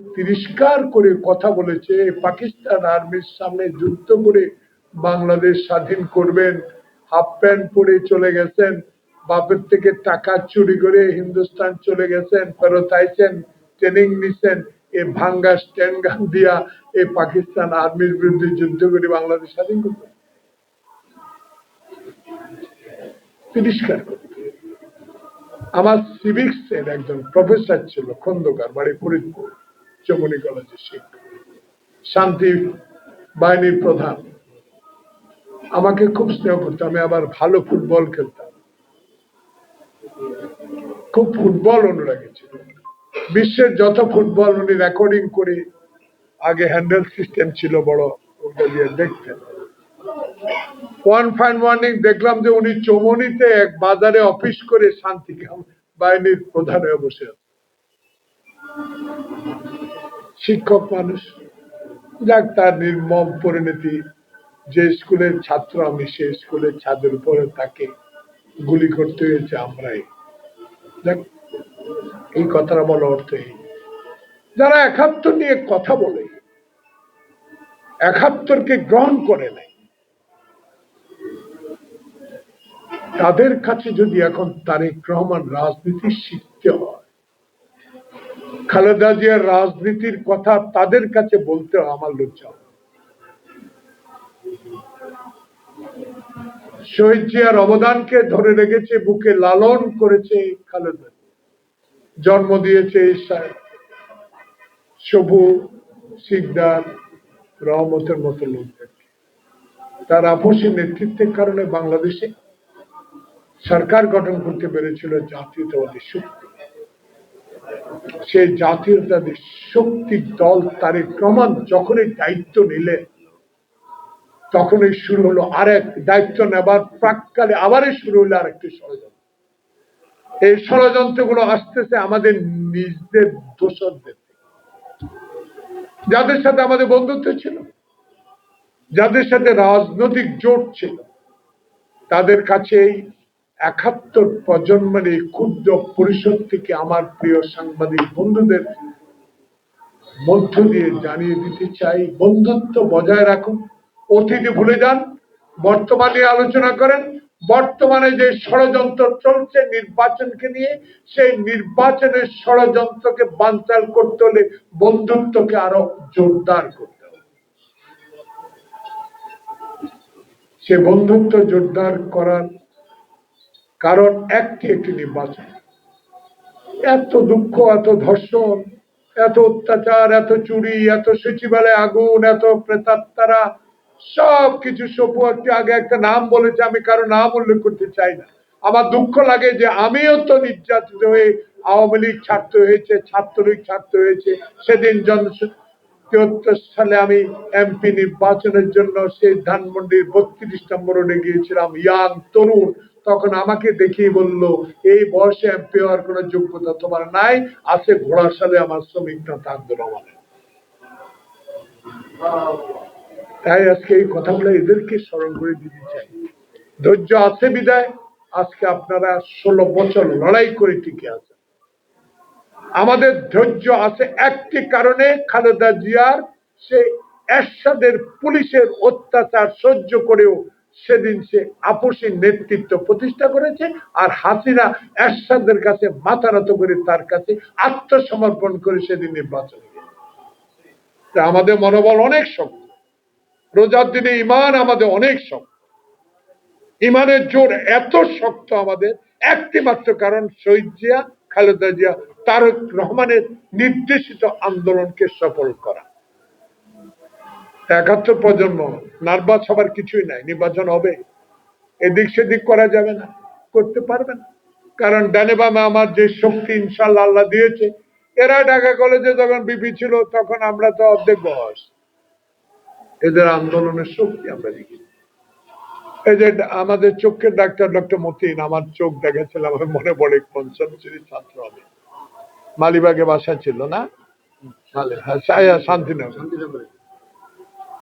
তিরস্কার করে কথা বলেছে, পাকিস্তান আর্মির সামনে যুদ্ধ করে বাংলাদেশ স্বাধীন করবেন। হাফ প্যান্ট পরে চলে গেছেন, বাপের থেকে টাকা চুরি করে হিন্দুস্তান চলে গেছেন, ফেরত আইছেন ট্রেনিং নিছেন এই ভাঙ্গা স্ট্যান্ড গান দিয়া এই পাকিস্তান আর্মির বিরুদ্ধে যুদ্ধ করে বাংলাদেশ স্বাধীন করবে তিরস্কার করবে আমার সিভিক্স এর একজন প্রফেসর ছিল খন্দকার, বাড়ি ফরিদপুর। চমনি কলেজের শিক্ষক। শান্তি বাহিনীর প্রধান। আমাকে খুব স্নেহ করতো। আমি আবার ভালো ফুটবল খেলতাম। খুব ফুটবল অনুরাগী ছিল। বিশ্বের যত ফুটবল উনি রেকর্ডিং করে আগে হ্যান্ডেল সিস্টেম ছিল বড় দেখতেন। ওয়ান ফাইন ওয়ার্নিং দেখলাম যে উনি চৌমনিতে এক বাজারে অফিস করে শান্তি বাহিনীর প্রধান হয়ে বসে শিক্ষক মানুষ। যাক, তার নির্মম পরিণতি, যে স্কুলের ছাত্র আমি, সে স্কুলের ছাদের উপরে তাকে গুলি করতে হয়েছে আমরাই। যাক, এই কথাটা বলা অর্থ এই। যারা একাত্তর নিয়ে কথা বলে, একাত্তরকে গ্রহণ করে নাই তাদের কাছে যদি এখন তারেক রহমান রাজনীতির হয় খালেদা জিয়ার রাজনীতির কথা তাদের কাছে বলতে আমার লজ্জা শহীদ জিয়ার অবদানকে ধরে রেখেছে, বুকে লালন করেছে খালেদা জন্ম দিয়েছে সা- সবু শিকদার, রহমতের মতো লোকদেরকে তার আপসী নেতৃত্বের কারণে বাংলাদেশে সরকার গঠন করতে পেরেছিল জাতীয়তাবাদী শক্তি। সেই জাতীয়তাবাদী শক্তির দল তারেক রহমান যখনই দায়িত্ব নিলেন তখনই শুরু হলো আরেক দায়িত্ব নেবার প্রাককালে আবারই শুরু হলো আরেকটি ষড়যন্ত্র। এই ষড়যন্ত্রগুলো আসতেছে আমাদের নিজদের দোষরদের যাদের সাথে আমাদের বন্ধুত্ব ছিল, যাদের সাথে রাজনৈতিক জোট ছিল, তাদের কাছে এই একাত্তর প্রজন্মের এই ক্ষুদ্র পরিষদ থেকে আমার প্রিয় সাংবাদিক বন্ধুদের মধ্য দিয়ে জানিয়ে দিতে চাই, বন্ধুত্ব বজায় রাখুন। অতীতে ভুলে যান, বর্তমানে আলোচনা করেন। বর্তমানে যে ষড়যন্ত্র চলছে নির্বাচনকে নিয়ে, সেই নির্বাচনের ষড়যন্ত্রকে বানচাল করতে হলে বন্ধুত্বকে আরও জোরদার করতে হবে। সে বন্ধুত্ব জোরদার করার কারণ একটি একটি নির্বাচন। এত দুঃখ, এত ধর্ষণ, এত অত্যাচার, এত চুরি, এত সচিবালয় আগুন, এত প্রেতাত্মারা সব কিছু সপু একটু আগে একটা নাম বলেছে, আমি কারও নাম উল্লেখ করতে চাই না। আমার দুঃখ লাগে যে আমিও তো নির্যাতিত হয়ে আওয়ামী লীগ ছাড়তে হয়েছে, ছাত্রলীগ ছাড়তে হয়েছে। সেদিন জন সালে আমি এমপি নির্বাচনের জন্য সেই ধানমন্ডির বত্রিশ নম্বর গিয়েছিলাম, ইয়াং তরুণ। তখন আমাকে দেখিয়ে বলল, এই বয়সে এমপি হওয়ার কোন যোগ্যতা তোমার নাই, আছে ঘোড়ার সালে আমার শ্রমিক নেতা আব্দুর রহমানের তাই আজকে এই কথাগুলো এদেরকে স্মরণ করে দিতে চাই। ধৈর্য আছে বিদায়, আজকে আপনারা ষোলো বছর লড়াই করে টিকে আছেন। আমাদের ধৈর্য আছে একটি কারণে, খালেদা জিয়ার সে এরশাদের পুলিশের অত্যাচার সহ্য করেও সেদিন সে আপসী নেতৃত্ব প্রতিষ্ঠা করেছে আর হাসিনা এরশাদের কাছে মাথা নত করে তার কাছে আত্মসমর্পণ করে সেদিন নির্বাচন আমাদের মনোবল অনেক শক্ত। রোজার দিনে ইমান আমাদের অনেক শক্ত। ইমানের জোর এত শক্ত আমাদের একটি মাত্র কারণ শহীদ জিয়া, খালেদা জিয়া, তারেক রহমানের নির্দেশিত আন্দোলনকে সফল করা। একাত্তর প্রজন্ম নার্ভাস হবার কিছুই নাই নির্বাচন হবে এদিক সেদিক করা যাবে না করতে পারবে না। কারণ ডানে বামে আমার যে শক্তি ইনশাল্লাহ আল্লাহ দিয়েছে এরা ঢাকা কলেজে যখন বিপি ছিল তখন আমরা তো অর্ধেক বয়স। এদের আন্দোলনের শক্তি আমরা দেখি। এই যে আমাদের চোখের ডাক্তার ডক্টর মতিন আমার চোখ দেখেছিলাম আমার মনে পড়ে পঞ্চম শ্রেণির ছাত্র হবে মালিবাগে বাসা ছিল না? হ্যাঁ, শান্তিনগর।